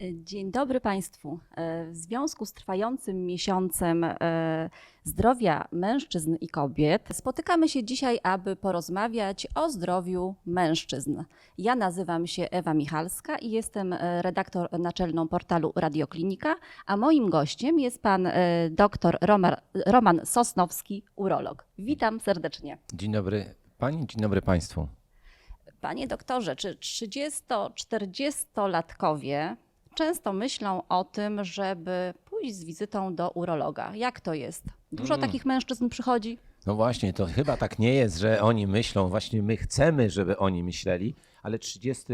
Dzień dobry Państwu. E, W związku z trwającym miesiącem e, zdrowia mężczyzn i kobiet spotykamy się dzisiaj, aby porozmawiać o zdrowiu mężczyzn. Ja nazywam się Ewa Michalska i jestem e, redaktor naczelną portalu Radioklinika, a moim gościem jest pan dr Roman, Roman Sosnowski, urolog. Witam serdecznie. Dzień dobry Pani, dzień dobry Państwu. Panie doktorze, czy 30-40-latkowie często myślą o tym, żeby pójść z wizytą do urologa? Jak to jest? Dużo Mm. takich mężczyzn przychodzi? No właśnie, to chyba tak nie jest, że oni myślą, właśnie my chcemy, żeby oni myśleli, ale 30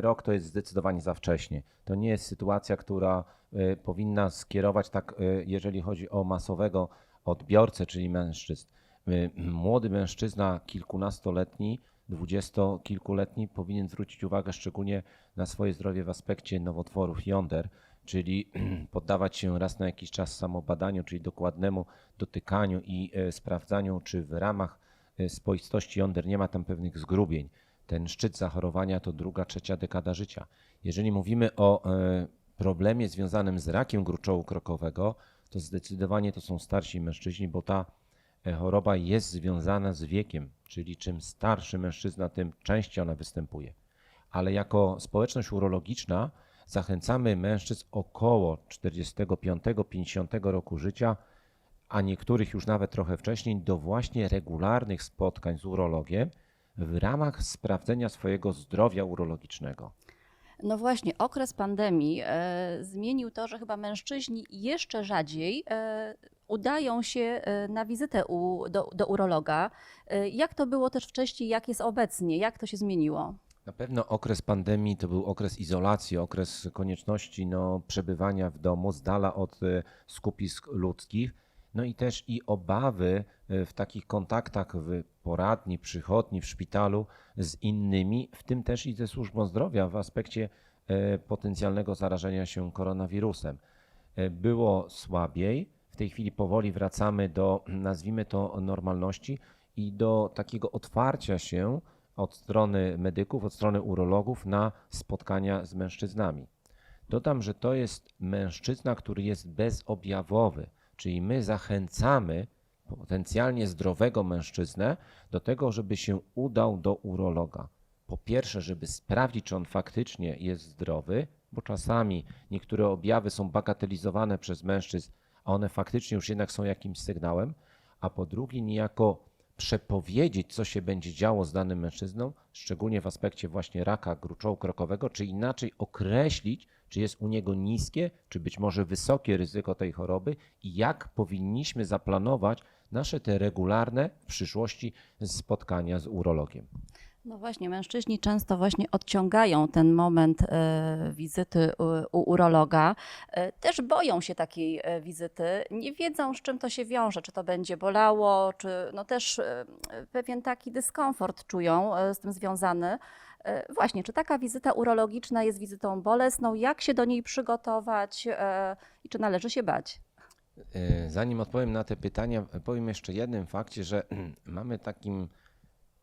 rok to jest zdecydowanie za wcześnie. To nie jest sytuacja, która e, powinna skierować tak, e, jeżeli chodzi o masowego odbiorcę, czyli mężczyzn. E, Młody mężczyzna, kilkunastoletni, dwudziestokilkuletni powinien zwrócić uwagę szczególnie na swoje zdrowie w aspekcie nowotworów jąder, czyli poddawać się raz na jakiś czas samobadaniu, czyli dokładnemu dotykaniu i e, sprawdzaniu, czy w ramach e, spoistości jąder nie ma tam pewnych zgrubień. Ten szczyt zachorowania to druga, trzecia dekada życia. Jeżeli mówimy o e, problemie związanym z rakiem gruczołu krokowego, to zdecydowanie to są starsi mężczyźni, bo ta choroba jest związana z wiekiem, czyli czym starszy mężczyzna, tym częściej ona występuje. Ale jako społeczność urologiczna zachęcamy mężczyzn około 45-50 roku życia, a niektórych już nawet trochę wcześniej, do właśnie regularnych spotkań z urologiem w ramach sprawdzenia swojego zdrowia urologicznego. No właśnie, okres pandemii e, zmienił to, że chyba mężczyźni jeszcze rzadziej e, udają się e, na wizytę u, do, do urologa. E, jak to było też wcześniej, jak jest obecnie? Jak to się zmieniło? Na pewno okres pandemii to był okres izolacji, okres konieczności no, przebywania w domu z dala od e, skupisk ludzkich, no i też i obawy e, w takich kontaktach w poradni, przychodni, w szpitalu z innymi, w tym też i ze służbą zdrowia w aspekcie e, potencjalnego zarażenia się koronawirusem. E, Było słabiej, w tej chwili powoli wracamy do, nazwijmy to, normalności i do takiego otwarcia się od strony medyków, od strony urologów na spotkania z mężczyznami. Dodam, że to jest mężczyzna, który jest bezobjawowy, czyli my zachęcamy potencjalnie zdrowego mężczyznę do tego, żeby się udał do urologa. Po pierwsze, żeby sprawdzić, czy on faktycznie jest zdrowy, bo czasami niektóre objawy są bagatelizowane przez mężczyzn, a one faktycznie już jednak są jakimś sygnałem, a po drugie, niejako przepowiedzieć, co się będzie działo z danym mężczyzną, szczególnie w aspekcie właśnie raka gruczołu krokowego, czy inaczej określić, czy jest u niego niskie, czy być może wysokie ryzyko tej choroby i jak powinniśmy zaplanować nasze te regularne w przyszłości spotkania z urologiem. No właśnie, mężczyźni często właśnie odciągają ten moment e, wizyty u, urologa. E, też boją się takiej e, wizyty, nie wiedzą z czym to się wiąże, czy to będzie bolało, czy no też pewien taki dyskomfort czują z tym związany. E, Właśnie, czy taka wizyta urologiczna jest wizytą bolesną, jak się do niej przygotować e, i czy należy się bać? E, Zanim odpowiem na te pytania, powiem jeszcze jednym fakcie, że mamy takim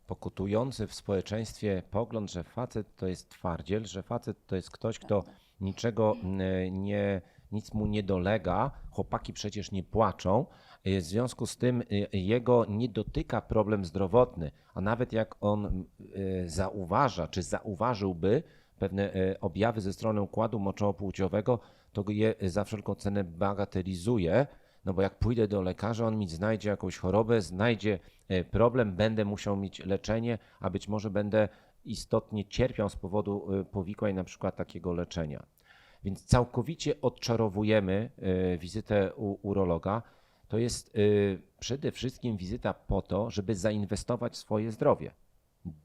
pokutujący w społeczeństwie pogląd, że facet to jest twardziel, że facet to jest ktoś, kto niczego e, nie, nic mu nie dolega, chłopaki przecież nie płaczą, w związku z tym e, jego nie dotyka problem zdrowotny, a nawet jak on e, zauważa, czy zauważyłby pewne objawy ze strony układu moczowo-płciowego, to je za wszelką cenę bagatelizuje, no bo jak pójdę do lekarza, on mi znajdzie jakąś chorobę, znajdzie problem, będę musiał mieć leczenie, a być może będę istotnie cierpiał z powodu powikłań na przykład takiego leczenia. Więc całkowicie odczarowujemy wizytę u urologa. To jest e, przede wszystkim wizyta po to, żeby zainwestować w swoje zdrowie.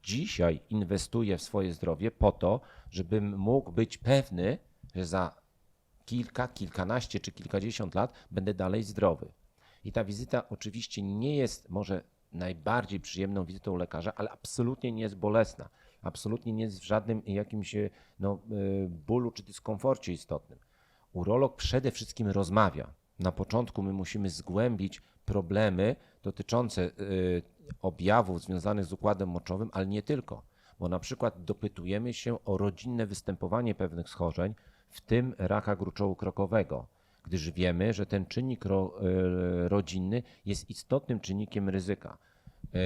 Dzisiaj inwestuję w swoje zdrowie po to, żebym mógł być pewny, że za kilka, kilkanaście czy kilkadziesiąt lat będę dalej zdrowy. I ta wizyta oczywiście nie jest może najbardziej przyjemną wizytą lekarza, ale absolutnie nie jest bolesna. Absolutnie nie jest w żadnym jakimś no, e, bólu czy dyskomforcie istotnym. Urolog przede wszystkim rozmawia. Na początku my musimy zgłębić problemy dotyczące e, objawów związanych z układem moczowym, ale nie tylko. Bo na przykład dopytujemy się o rodzinne występowanie pewnych schorzeń, w tym raka gruczołu krokowego, gdyż wiemy, że ten czynnik e, rodzinny jest istotnym czynnikiem ryzyka. E,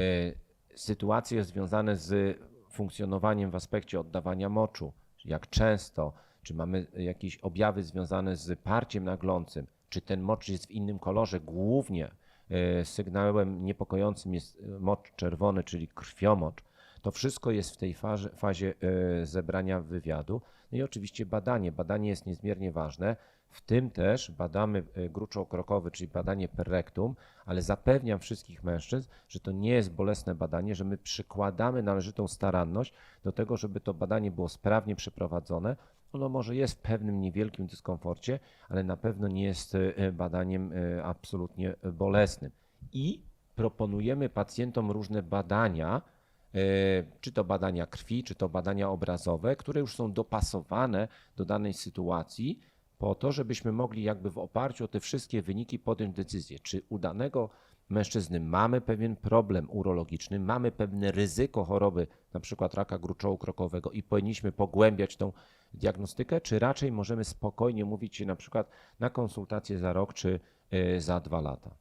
Sytuacje związane z funkcjonowaniem w aspekcie oddawania moczu, jak często, czy mamy jakieś objawy związane z parciem naglącym, czy ten mocz jest w innym kolorze, głównie e, sygnałem niepokojącym jest e, mocz czerwony, czyli krwiomocz. To wszystko jest w tej fazie, fazie zebrania wywiadu. No i oczywiście badanie. Badanie jest niezmiernie ważne. W tym też badamy e, gruczoł krokowy, czyli badanie per rectum, ale zapewniam wszystkich mężczyzn, że to nie jest bolesne badanie, że my przykładamy należytą staranność do tego, żeby to badanie było sprawnie przeprowadzone. Ono może jest w pewnym niewielkim dyskomforcie, ale na pewno nie jest e, badaniem e, absolutnie bolesnym. I proponujemy pacjentom różne badania, e, czy to badania krwi, czy to badania obrazowe, które już są dopasowane do danej sytuacji, po to, żebyśmy mogli jakby w oparciu o te wszystkie wyniki podjąć decyzję, czy u danego mężczyzny mamy pewien problem urologiczny, mamy pewne ryzyko choroby, na przykład raka gruczołu krokowego i powinniśmy pogłębiać tą diagnostykę, czy raczej możemy spokojnie mówić się na przykład na konsultację za rok czy e, za dwa lata.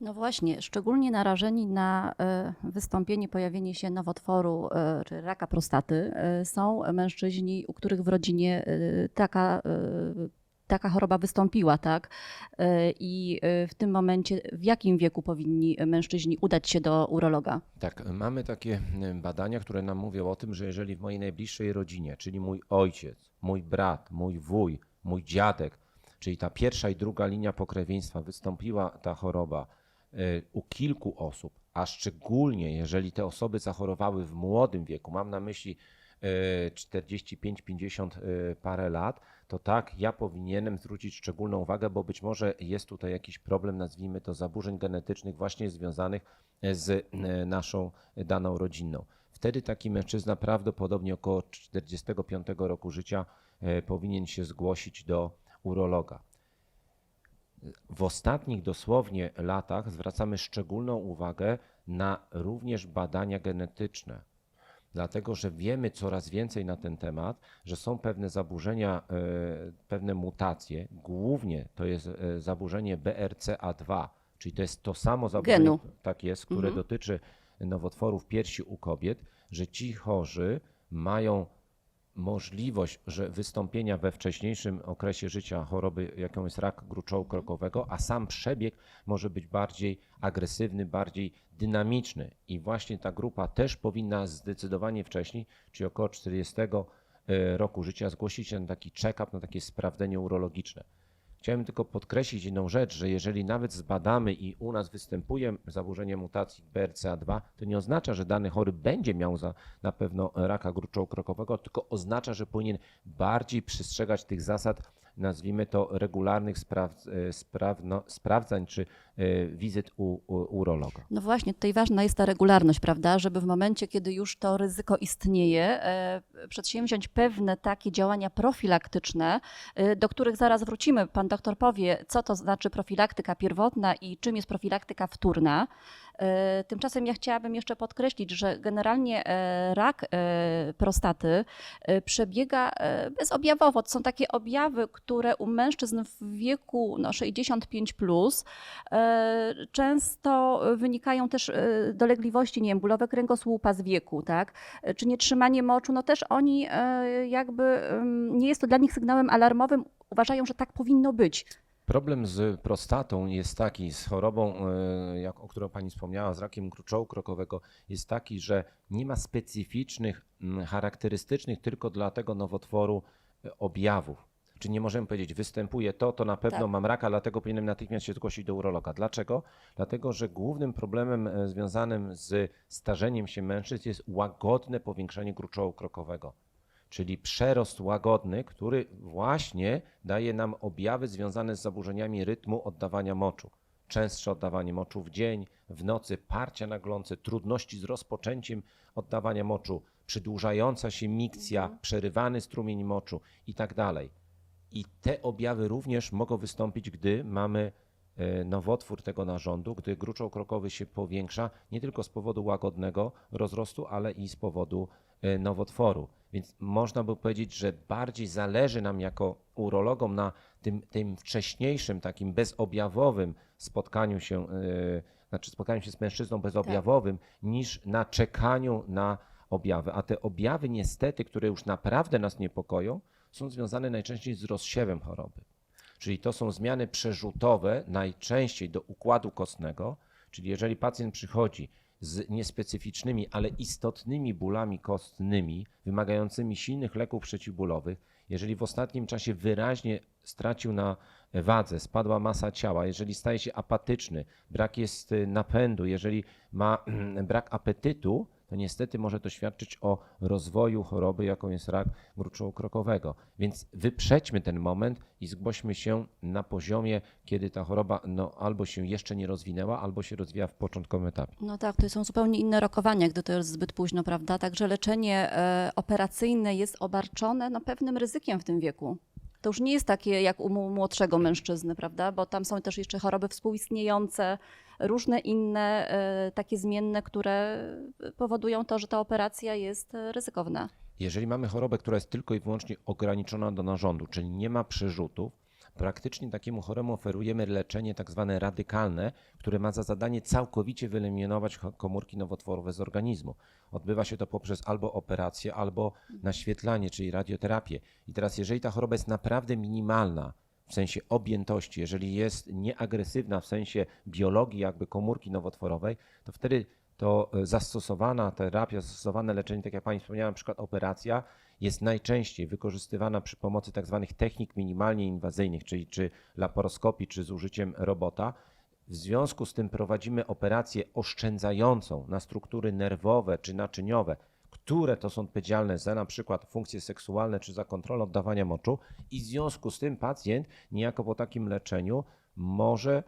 No właśnie, szczególnie narażeni na e, wystąpienie, pojawienie się nowotworu e, czy raka prostaty są mężczyźni, u których w rodzinie taka, taka choroba wystąpiła, tak? E, I e, w tym momencie w jakim wieku powinni mężczyźni udać się do urologa? Tak, mamy takie e, badania, które nam mówią o tym, że jeżeli w mojej najbliższej rodzinie, czyli mój ojciec, mój brat, mój wuj, mój dziadek, czyli ta pierwsza i druga linia pokrewieństwa, wystąpiła ta choroba u kilku osób, a szczególnie jeżeli te osoby zachorowały w młodym wieku, mam na myśli e, 45-50 e, parę lat, to tak, ja powinienem zwrócić szczególną uwagę, bo być może jest tutaj jakiś problem, nazwijmy to zaburzeń genetycznych, właśnie związanych z e, naszą daną rodzinną. Wtedy taki mężczyzna prawdopodobnie około 45 roku życia e, powinien się zgłosić do urologa. W ostatnich dosłownie latach zwracamy szczególną uwagę na również badania genetyczne, dlatego że wiemy coraz więcej na ten temat, że są pewne zaburzenia, e, pewne mutacje, głównie to jest e, zaburzenie BRCA2, czyli to jest to samo zaburzenie, Genu. tak jest, które Mhm. dotyczy nowotworów piersi u kobiet, że ci chorzy mają możliwość, że wystąpienia we wcześniejszym okresie życia choroby, jaką jest rak gruczołu krokowego, a sam przebieg może być bardziej agresywny, bardziej dynamiczny. I właśnie ta grupa też powinna zdecydowanie wcześniej, czyli około 40 e, roku życia, zgłosić się na taki check-up, na takie sprawdzenie urologiczne. Chciałem tylko podkreślić jedną rzecz, że jeżeli nawet zbadamy i u nas występuje zaburzenie mutacji BRCA2, to nie oznacza, że dany chory będzie miał za, na pewno raka gruczołu krokowego, tylko oznacza, że powinien bardziej przestrzegać tych zasad, nazwijmy to regularnych spraw, e, sprawno, sprawdzań czy e, wizyt u, u urologa. No właśnie, tutaj ważna jest ta regularność, prawda, żeby w momencie, kiedy już to ryzyko istnieje, e, przedsięwziąć pewne takie działania profilaktyczne, do których zaraz wrócimy. Pan doktor powie, co to znaczy profilaktyka pierwotna i czym jest profilaktyka wtórna. E, Tymczasem ja chciałabym jeszcze podkreślić, że generalnie e, rak e, prostaty przebiega bezobjawowo. To są takie objawy, które u mężczyzn w wieku no, 65 plus często wynikają też dolegliwości, nie wiem, bólowe kręgosłupa z wieku, tak? Czy nietrzymanie moczu, no też oni jakby, nie jest to dla nich sygnałem alarmowym, uważają, że tak powinno być. Problem z prostatą jest taki, z chorobą, e, jak, o którą Pani wspomniała, z rakiem gruczołu krokowego, jest taki, że nie ma specyficznych, mm, charakterystycznych tylko dla tego nowotworu e, objawów. Czy nie możemy powiedzieć, występuje to, to na pewno Tak. mam raka, dlatego powinienem natychmiast się zgłosić do urologa. Dlaczego? Dlatego, że głównym problemem e, związanym z starzeniem się mężczyzn jest łagodne powiększenie gruczołu krokowego czyli przerost łagodny, który właśnie daje nam objawy związane z zaburzeniami rytmu oddawania moczu. Częstsze oddawanie moczu w dzień, w nocy, parcia naglące, trudności z rozpoczęciem oddawania moczu, przydłużająca się mikcja, przerywany strumień moczu i tak dalej. I te objawy również mogą wystąpić, gdy mamy e, nowotwór tego narządu, gdy gruczoł krokowy się powiększa, nie tylko z powodu łagodnego rozrostu, ale i z powodu nowotworu. Więc można by powiedzieć, że bardziej zależy nam jako urologom na tym, tym wcześniejszym, takim bezobjawowym spotkaniu się, e, znaczy spotkaniu się z mężczyzną bezobjawowym, niż na czekaniu na objawy. A te objawy niestety, które już naprawdę nas niepokoją, są związane najczęściej z rozsiewem choroby. Czyli to są zmiany przerzutowe najczęściej do układu kostnego, czyli jeżeli pacjent przychodzi z niespecyficznymi, ale istotnymi bólami kostnymi, wymagającymi silnych leków przeciwbólowych, jeżeli w ostatnim czasie wyraźnie stracił na wadze, spadła masa ciała, jeżeli staje się apatyczny, brak jest napędu, jeżeli ma brak apetytu, to niestety może to świadczyć o rozwoju choroby, jaką jest rak gruczołu krokowego. Więc wyprzedźmy ten moment i zgłośmy się na poziomie, kiedy ta choroba no, albo się jeszcze nie rozwinęła, albo się rozwija w początkowym etapie. No tak, to są zupełnie inne rokowania, gdy to jest zbyt późno, prawda? Także leczenie e, operacyjne jest obarczone no, pewnym ryzykiem w tym wieku. To już nie jest takie jak u młodszego mężczyzny, prawda? Bo tam są też jeszcze choroby współistniejące, różne inne e, takie zmienne, które powodują to, że ta operacja jest e, ryzykowna. Jeżeli mamy chorobę, która jest tylko i wyłącznie ograniczona do narządu, czyli nie ma przerzutów, praktycznie takiemu choremu oferujemy leczenie tak zwane radykalne, które ma za zadanie całkowicie wyeliminować komórki nowotworowe z organizmu. Odbywa się to poprzez albo operację, albo naświetlanie, czyli radioterapię. I teraz, jeżeli ta choroba jest naprawdę minimalna, w sensie objętości, jeżeli jest nieagresywna w sensie biologii jakby komórki nowotworowej, to wtedy to e, zastosowana terapia, zastosowane leczenie, tak jak Pani wspomniała, na przykład operacja, jest najczęściej wykorzystywana przy pomocy tak zwanych technik minimalnie inwazyjnych, czyli czy laparoskopii, czy z użyciem robota. W związku z tym prowadzimy operację oszczędzającą na struktury nerwowe czy naczyniowe, które to są odpowiedzialne za na przykład funkcje seksualne czy za kontrolę oddawania moczu i w związku z tym pacjent niejako po takim leczeniu może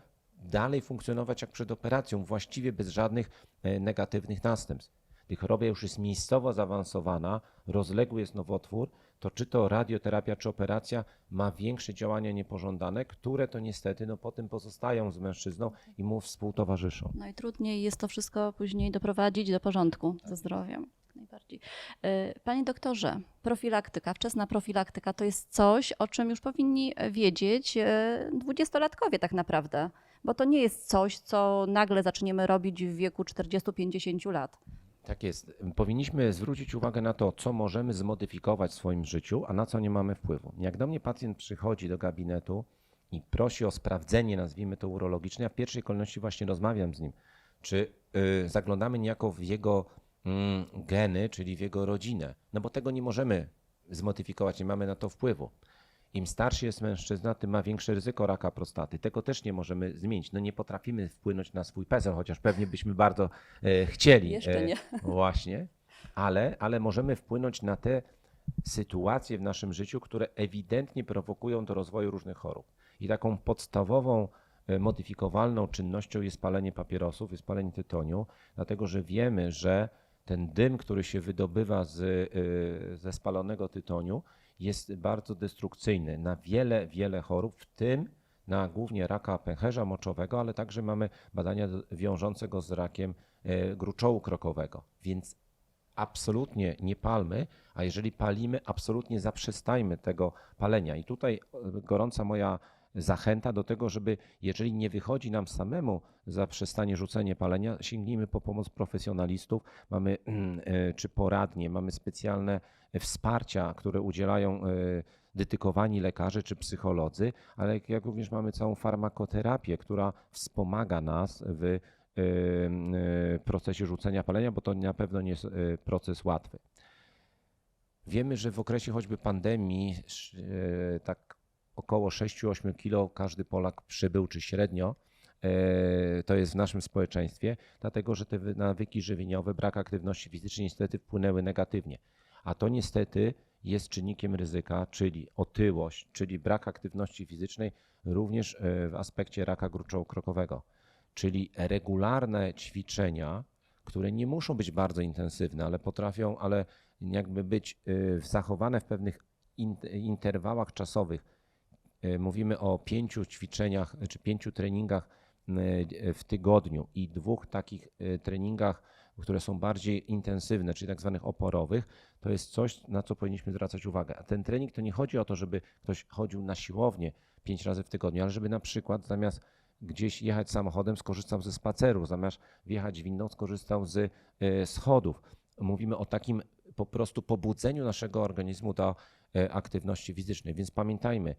dalej funkcjonować jak przed operacją, właściwie bez żadnych e, negatywnych następstw. Gdy choroba już jest miejscowo zaawansowana, rozległy jest nowotwór, to czy to radioterapia, czy operacja ma większe działania niepożądane, które to niestety no, potem pozostają z mężczyzną i mu współtowarzyszą. No i trudniej jest to wszystko później doprowadzić do porządku ze zdrowiem. Najbardziej. E, Panie doktorze, profilaktyka, wczesna profilaktyka to jest coś, o czym już powinni wiedzieć e, dwudziestolatkowie tak naprawdę, bo to nie jest coś, co nagle zaczniemy robić w wieku 40-50 lat. Tak jest. Powinniśmy zwrócić uwagę na to, co możemy zmodyfikować w swoim życiu, a na co nie mamy wpływu. Jak do mnie pacjent przychodzi do gabinetu i prosi o sprawdzenie, nazwijmy to urologiczne, ja w pierwszej kolejności właśnie rozmawiam z nim, czy y, zaglądamy niejako w jego geny, czyli w jego rodzinę. No bo tego nie możemy zmodyfikować, nie mamy na to wpływu. Im starszy jest mężczyzna, tym ma większe ryzyko raka prostaty. Tego też nie możemy zmienić. No nie potrafimy wpłynąć na swój PESEL, chociaż pewnie byśmy bardzo e, chcieli. Jeszcze e, nie. Właśnie, ale, ale możemy wpłynąć na te sytuacje w naszym życiu, które ewidentnie prowokują do rozwoju różnych chorób. I taką podstawową e, modyfikowalną czynnością jest palenie papierosów, jest palenie tytoniu, dlatego że wiemy, że ten dym, który się wydobywa z, e, ze spalonego tytoniu, jest bardzo destrukcyjny na wiele, wiele chorób, w tym na głównie raka pęcherza moczowego, ale także mamy badania wiążące go z rakiem e, gruczołu krokowego. Więc absolutnie nie palmy, a jeżeli palimy, absolutnie zaprzestajmy tego palenia. I tutaj e, gorąca moja zachęta do tego, żeby jeżeli nie wychodzi nam samemu zaprzestanie rzucenie palenia, sięgnijmy po pomoc profesjonalistów, mamy e, czy poradnie, mamy specjalne wsparcia, które udzielają e, dedykowani lekarze czy psycholodzy, ale jak- również mamy całą farmakoterapię, która wspomaga nas w e, procesie rzucenia palenia, bo to na pewno nie jest proces łatwy. Wiemy, że w okresie choćby pandemii tak około 6-8 kilo każdy Polak przybył, czy średnio, e, to jest w naszym społeczeństwie, dlatego że te wy- nawyki żywieniowe, brak aktywności fizycznej niestety wpłynęły negatywnie. A to niestety jest czynnikiem ryzyka, czyli otyłość, czyli brak aktywności fizycznej również e, w aspekcie raka gruczołu krokowego. Czyli regularne ćwiczenia, które nie muszą być bardzo intensywne, ale potrafią, ale jakby być y, zachowane w pewnych in- interwałach czasowych. Y, Mówimy o pięciu ćwiczeniach czy pięciu treningach y, w tygodniu i dwóch takich y, treningach które są bardziej intensywne, czyli tak zwanych oporowych, to jest coś, na co powinniśmy zwracać uwagę. A ten trening to nie chodzi o to, żeby ktoś chodził na siłownię pięć razy w tygodniu, ale żeby na przykład zamiast gdzieś jechać samochodem, skorzystał ze spaceru, zamiast wjechać windą, skorzystał z e, schodów. Mówimy o takim po prostu pobudzeniu naszego organizmu do e, aktywności fizycznej. Więc pamiętajmy,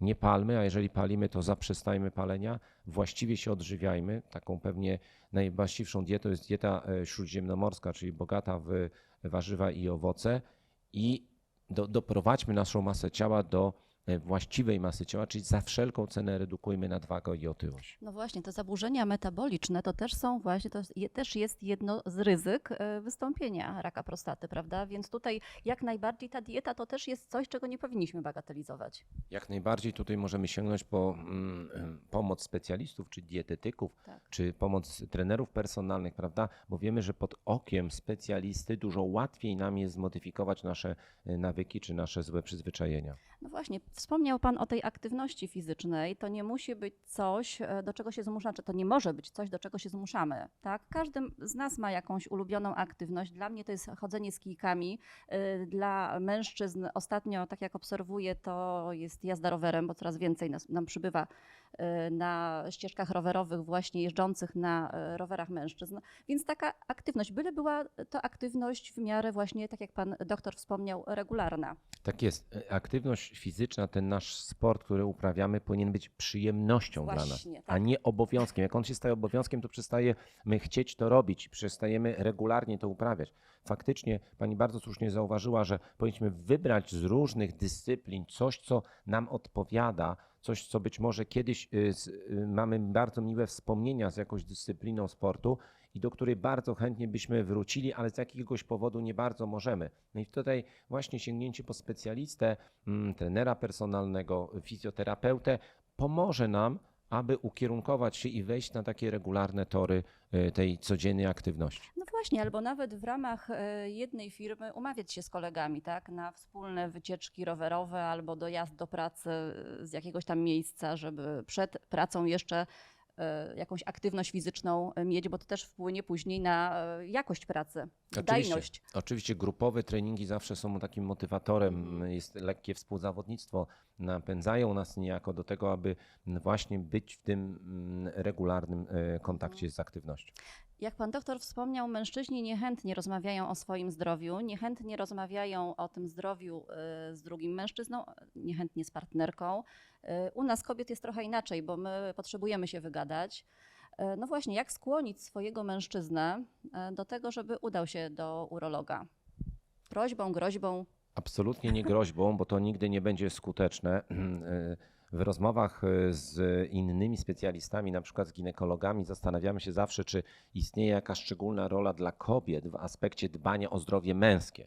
nie palmy, a jeżeli palimy, to zaprzestajmy palenia, właściwie się odżywiajmy. Taką pewnie najwłaściwszą dietą jest dieta e, śródziemnomorska, czyli bogata w warzywa i owoce i do, doprowadźmy naszą masę ciała do właściwej masy ciała, czyli za wszelką cenę redukujmy nadwagę i otyłość. No właśnie, te zaburzenia metaboliczne to też są właśnie, to też jest jedno z ryzyk e, wystąpienia raka prostaty, prawda? Więc tutaj jak najbardziej ta dieta to też jest coś, czego nie powinniśmy bagatelizować. Jak najbardziej tutaj możemy sięgnąć po mm, pomoc specjalistów, czy dietetyków, Tak. czy pomoc trenerów personalnych, prawda? Bo wiemy, że pod okiem specjalisty dużo łatwiej nam jest zmodyfikować nasze e, nawyki, czy nasze złe przyzwyczajenia. No właśnie, wspomniał Pan o tej aktywności fizycznej. To nie musi być coś, e, do czego się zmusza, czy to nie może być coś, do czego się zmuszamy. Tak? Każdy z nas ma jakąś ulubioną aktywność. Dla mnie to jest chodzenie z kijkami. E, Dla mężczyzn ostatnio, tak jak obserwuję, to jest jazda rowerem, bo coraz więcej nam przybywa na ścieżkach rowerowych właśnie jeżdżących na e, rowerach mężczyzn. Więc taka aktywność, byle była to aktywność w miarę właśnie, tak jak Pan doktor wspomniał, regularna. Tak jest. E, Aktywność fizyczna, ten nasz sport, który uprawiamy, powinien być przyjemnością dla nas, Właśnie, a tak. nie obowiązkiem. Jak on się staje obowiązkiem, to przestajemy chcieć to robić, przestajemy regularnie to uprawiać. Faktycznie pani bardzo słusznie zauważyła, że powinniśmy wybrać z różnych dyscyplin coś, co nam odpowiada, coś, co być może kiedyś y, y, mamy bardzo miłe wspomnienia z jakąś dyscypliną sportu i do której bardzo chętnie byśmy wrócili, ale z jakiegoś powodu nie bardzo możemy. No i tutaj właśnie sięgnięcie po specjalistę, mm, trenera personalnego, fizjoterapeutę pomoże nam, aby ukierunkować się i wejść na takie regularne tory y, tej codziennej aktywności. Właśnie, albo nawet w ramach e, jednej firmy umawiać się z kolegami, tak, na wspólne wycieczki rowerowe albo dojazd do pracy z jakiegoś tam miejsca, żeby przed pracą jeszcze e, jakąś aktywność fizyczną e, mieć, bo to też wpłynie później na jakość pracy, wydajność. Oczywiście grupowe treningi zawsze są takim motywatorem, jest lekkie współzawodnictwo, napędzają nas niejako do tego, aby właśnie być w tym mm, regularnym e, kontakcie z aktywnością. Jak pan doktor wspomniał, mężczyźni niechętnie rozmawiają o swoim zdrowiu, niechętnie rozmawiają o tym zdrowiu y, z drugim mężczyzną, niechętnie z partnerką. Y, U nas kobiet jest trochę inaczej, bo my potrzebujemy się wygadać. No właśnie, jak skłonić swojego mężczyznę do tego, żeby udał się do urologa? Prośbą, groźbą? Absolutnie nie groźbą, bo to nigdy nie będzie skuteczne. W rozmowach e, z innymi specjalistami, na przykład z ginekologami, zastanawiamy się zawsze, czy istnieje jakaś szczególna rola dla kobiet w aspekcie dbania o zdrowie męskie.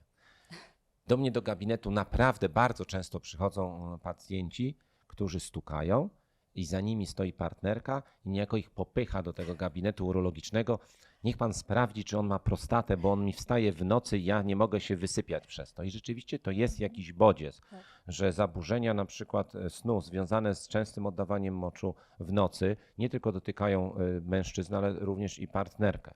Do mnie do gabinetu naprawdę bardzo często przychodzą e, pacjenci, którzy stukają i za nimi stoi partnerka i niejako ich popycha do tego gabinetu urologicznego. Niech pan sprawdzi, czy on ma prostatę, bo on mi wstaje w nocy i ja nie mogę się wysypiać przez to. I rzeczywiście to jest jakiś bodziec, Tak. że zaburzenia na przykład e, snu związane z częstym oddawaniem moczu w nocy nie tylko dotykają e, mężczyzn, ale również i partnerkę.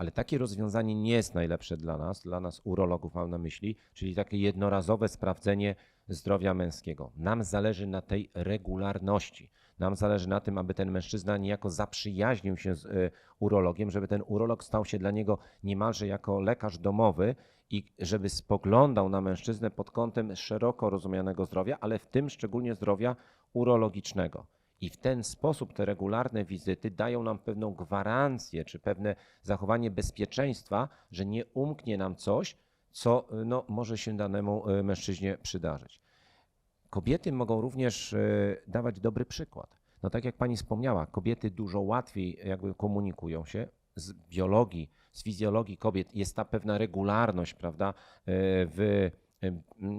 Ale takie rozwiązanie nie jest najlepsze dla nas, dla nas urologów mam na myśli, czyli takie jednorazowe sprawdzenie zdrowia męskiego. Nam zależy na tej regularności. Nam zależy na tym, aby ten mężczyzna niejako zaprzyjaźnił się z y, urologiem, żeby ten urolog stał się dla niego niemalże jako lekarz domowy i żeby spoglądał na mężczyznę pod kątem szeroko rozumianego zdrowia, ale w tym szczególnie zdrowia urologicznego. I w ten sposób te regularne wizyty dają nam pewną gwarancję, czy pewne zachowanie bezpieczeństwa, że nie umknie nam coś, co y, no, może się danemu y, mężczyźnie przydarzyć. Kobiety mogą również y, dawać dobry przykład. No tak jak pani wspomniała, kobiety dużo łatwiej jakby komunikują się z biologii, z fizjologii kobiet. Jest ta pewna regularność, prawda, w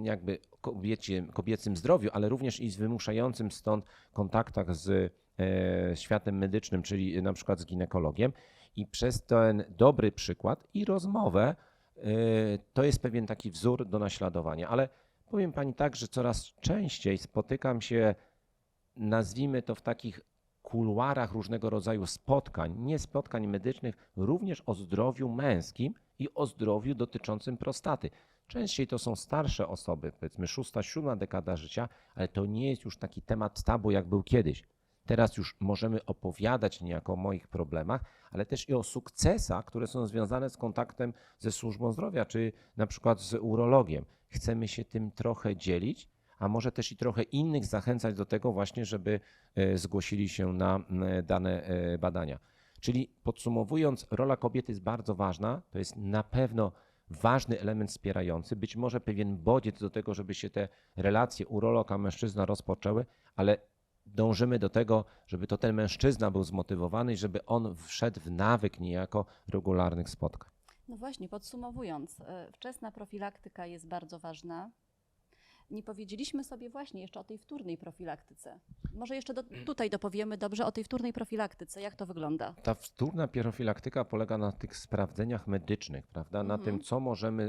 jakby kobiecie, kobiecym zdrowiu, ale również i z wymuszającym stąd kontaktach z e, światem medycznym, czyli na przykład z ginekologiem. I przez ten dobry przykład i rozmowę e, to jest pewien taki wzór do naśladowania. Ale powiem pani tak, że coraz częściej spotykam się, nazwijmy to w takich kuluarach różnego rodzaju spotkań, nie spotkań medycznych, również o zdrowiu męskim i o zdrowiu dotyczącym prostaty. Częściej to są starsze osoby, powiedzmy szósta, siódma dekada życia, ale to nie jest już taki temat tabu, jak był kiedyś. Teraz już możemy opowiadać niejako o moich problemach, ale też i o sukcesach, które są związane z kontaktem ze służbą zdrowia, czy na przykład z urologiem. Chcemy się tym trochę dzielić, a może też i trochę innych zachęcać do tego właśnie, żeby e, zgłosili się na dane e, badania. Czyli podsumowując, rola kobiety jest bardzo ważna. To jest na pewno ważny element wspierający, być może pewien bodziec do tego, żeby się te relacje urolog a mężczyzna rozpoczęły, ale dążymy do tego, żeby to ten mężczyzna był zmotywowany i żeby on wszedł w nawyk niejako regularnych spotkań. No właśnie, podsumowując, y, wczesna profilaktyka jest bardzo ważna. Nie powiedzieliśmy sobie właśnie jeszcze o tej wtórnej profilaktyce. Może jeszcze do, tutaj dopowiemy dobrze o tej wtórnej profilaktyce. Jak to wygląda? Ta wtórna profilaktyka polega na tych sprawdzeniach medycznych, prawda? Na tym, co możemy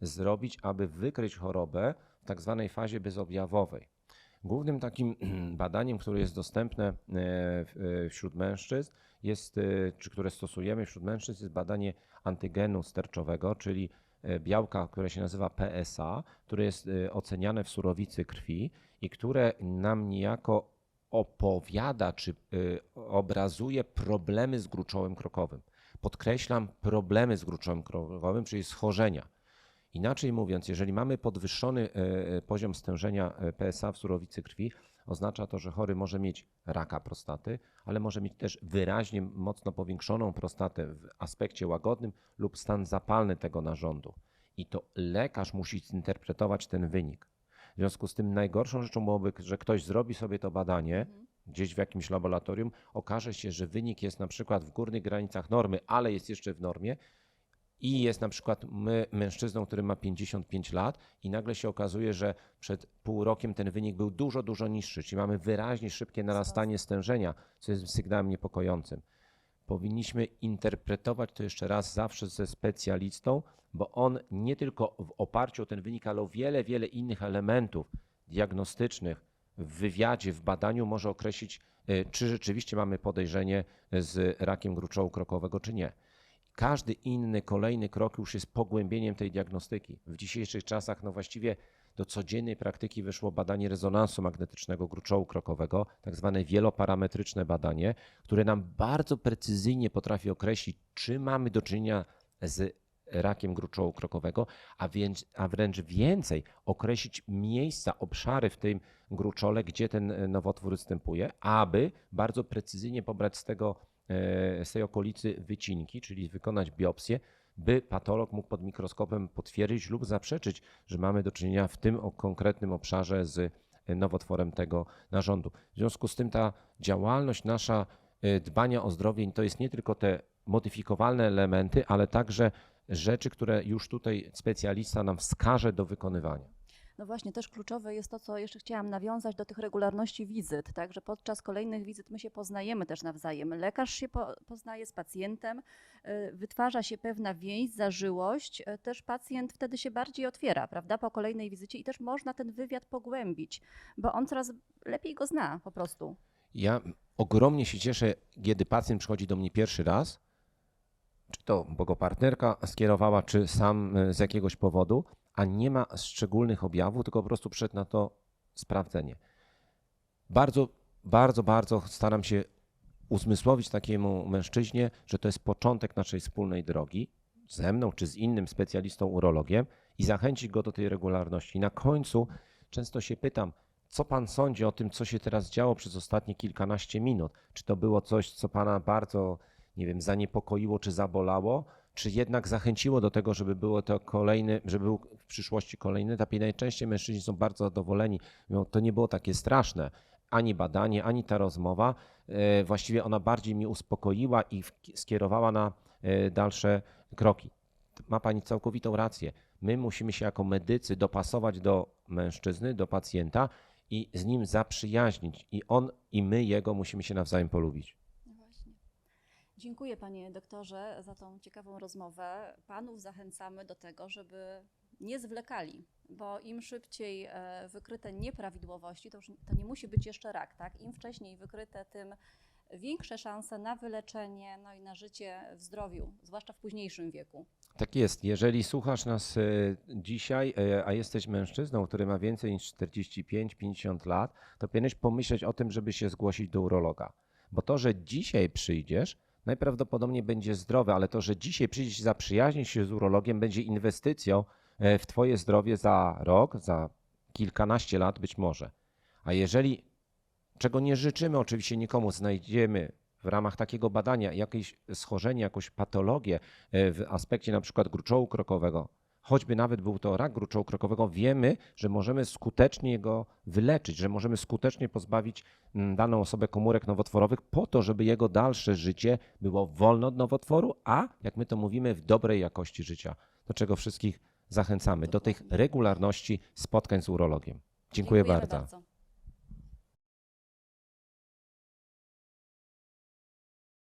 y, zrobić, aby wykryć chorobę w tak zwanej fazie bezobjawowej. Głównym takim badaniem, które jest dostępne w- e, wśród mężczyzn, jest, e, czy które stosujemy wśród mężczyzn, jest badanie antygenu sterczowego, czyli białka, które się nazywa PSA, które jest e, oceniane w surowicy krwi i które nam niejako opowiada czy y, obrazuje problemy z gruczołem krokowym. Podkreślam problemy z gruczołem krokowym, czyli schorzenia. Inaczej mówiąc, jeżeli mamy podwyższony e, poziom stężenia e, PSA w surowicy krwi, oznacza to, że chory może mieć raka prostaty, ale może mieć też wyraźnie mocno powiększoną prostatę w aspekcie łagodnym lub stan zapalny tego narządu. I to lekarz musi zinterpretować ten wynik. W związku z tym najgorszą rzeczą byłoby, że ktoś zrobi sobie to badanie gdzieś w jakimś laboratorium, okaże się, że wynik jest na przykład w górnych granicach normy, ale jest jeszcze w normie i jest na przykład my, mężczyzną, który ma 55 lat i nagle się okazuje, że przed pół rokiem ten wynik był dużo, dużo niższy, czyli mamy wyraźnie szybkie narastanie stężenia, co jest sygnałem niepokojącym. Powinniśmy interpretować to jeszcze raz zawsze ze specjalistą, bo on nie tylko w oparciu o ten wynik, ale o wiele, wiele innych elementów diagnostycznych w wywiadzie, w badaniu może określić, y, czy rzeczywiście mamy podejrzenie z rakiem gruczołu krokowego, czy nie. Każdy inny, kolejny krok już jest pogłębieniem tej diagnostyki. W dzisiejszych czasach, no właściwie do codziennej praktyki wyszło badanie rezonansu magnetycznego gruczołu krokowego, tak zwane wieloparametryczne badanie, które nam bardzo precyzyjnie potrafi określić, czy mamy do czynienia z rakiem gruczołu krokowego, a, więc, a wręcz więcej określić miejsca, obszary w tym gruczole, gdzie ten nowotwór występuje, aby bardzo precyzyjnie pobrać z tego z tej okolicy wycinki, czyli wykonać biopsję, by patolog mógł pod mikroskopem potwierdzić lub zaprzeczyć, że mamy do czynienia w tym konkretnym obszarze z e, nowotworem tego narządu. W związku z tym ta działalność nasza e, dbania o zdrowie to jest nie tylko te modyfikowalne elementy, ale także rzeczy, które już tutaj specjalista nam wskaże do wykonywania. No właśnie, też kluczowe jest to, co jeszcze chciałam nawiązać do tych regularności wizyt, tak, że podczas kolejnych wizyt my się poznajemy też nawzajem. Lekarz się po, poznaje z pacjentem, y, wytwarza się pewna więź, zażyłość, y, też pacjent wtedy się bardziej otwiera, prawda, po kolejnej wizycie i też można ten wywiad pogłębić, bo on coraz lepiej go zna po prostu. Ja ogromnie się cieszę, kiedy pacjent przychodzi do mnie pierwszy raz, czy to bo go partnerka skierowała, czy sam e, z jakiegoś powodu, a nie ma szczególnych objawów, tylko po prostu przyszedł na to sprawdzenie. Bardzo, bardzo, bardzo staram się uzmysłowić takiemu mężczyźnie, że to jest początek naszej wspólnej drogi ze mną czy z innym specjalistą urologiem i zachęcić go do tej regularności. Na końcu często się pytam, co pan sądzi o tym, co się teraz działo przez ostatnie kilkanaście minut? Czy to było coś, co pana bardzo, nie wiem, zaniepokoiło czy zabolało? Czy jednak zachęciło do tego, żeby było to kolejny, żeby był w przyszłości kolejny etap? I najczęściej mężczyźni są bardzo zadowoleni. Mówią, to nie było takie straszne. Ani badanie, ani ta rozmowa. E, Właściwie ona bardziej mnie uspokoiła i skierowała na e, dalsze kroki. Ma pani całkowitą rację. My musimy się jako medycy dopasować do mężczyzny, do pacjenta i z nim zaprzyjaźnić. I on i my jego musimy się nawzajem polubić. Dziękuję panie doktorze za tą ciekawą rozmowę. Panów zachęcamy do tego, żeby nie zwlekali, bo im szybciej e, wykryte nieprawidłowości, to już to nie musi być jeszcze rak, tak? Im wcześniej wykryte, tym większe szanse na wyleczenie, no i na życie w zdrowiu, zwłaszcza w późniejszym wieku. Tak jest. Jeżeli słuchasz nas e, dzisiaj, e, a jesteś mężczyzną, który ma więcej niż 45-50 lat, to powinieneś pomyśleć o tym, żeby się zgłosić do urologa. Bo to, że dzisiaj przyjdziesz, najprawdopodobniej będzie zdrowe, ale to, że dzisiaj przyjdziesz i zaprzyjaźnisz się z urologiem, będzie inwestycją e, w Twoje zdrowie za rok, za kilkanaście lat być może. A jeżeli, czego nie życzymy oczywiście nikomu, znajdziemy w ramach takiego badania jakieś schorzenie, jakąś patologię e, w aspekcie na przykład gruczołu krokowego, choćby nawet był to rak gruczołu krokowego, wiemy, że możemy skutecznie go wyleczyć, że możemy skutecznie pozbawić mm, daną osobę komórek nowotworowych po to, żeby jego dalsze życie było wolne od nowotworu, a jak my to mówimy, w dobrej jakości życia, do czego wszystkich zachęcamy, do tych regularności spotkań z urologiem. Dziękuję bardzo. bardzo.